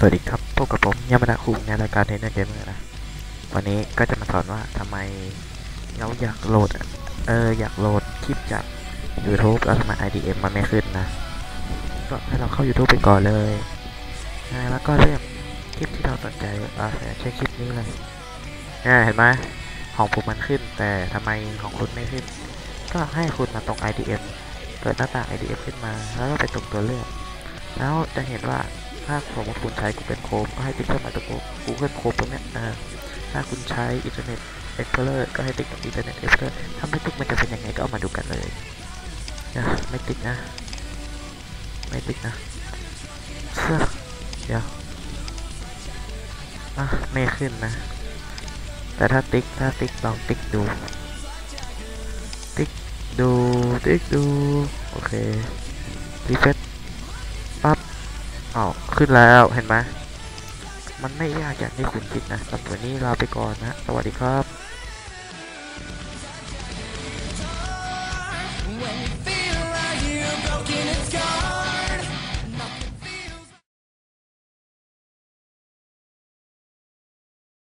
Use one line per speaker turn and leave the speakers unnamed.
สวัสดีครับ พบกับผมยามาดาคุงในรายการเทนเนอร์เกมเมอร์นะ วันนี้ก็จะมาสอนว่าทำไมเราอยากโหลด เออ อยากโหลดคลิปจาก YouTube แล้วทำไม IDM มันไม่ขึ้นนะ ก็ให้เราเข้า YouTube ไปก่อนเลยอ่าแล้วก็เลือกคลิปที่เราสนใจอ่าใช้คลิปนี้เลยอ่าเห็นไหมของผมมันขึ้น แต่ทำไมของคุณไม่ขึ้น ก็ให้คุณมาตรง IDM เปิดหน้าต่าง IDM ขึ้นมา แล้วก็ไปตรงตัวเลือก แล้วจะเห็นว่า ถ้าสมมติคุณใช้ Google Chrome ก็ให้ติ๊กเครื่องหมายตรง Google Chrome ตรงเนี้ยอ่าถ้าคุณใช้ Internet Explorer ก็ให้ติ๊กตรง Internet Explorer ถ้าไม่ติ๊กมันจะเป็นยังไงก็เอามาดูกันเลยนะไม่ติ๊กนะ ไม่ติ๊กนะเสื้อเดี๋ยวอะไม่ขึ้นนะ แต่ถ้าติ๊กถ้าติ๊กลองติ๊กดู ติ๊กดูติ๊กดู โอเครีเฟซปั๊บ อ้าขึ้นแล้วเห็นไหมมันไม่ยากอย่างที่คุณคิดนะสำหรับวันนี้ลาไปก่อนนะ สวัสดีครับ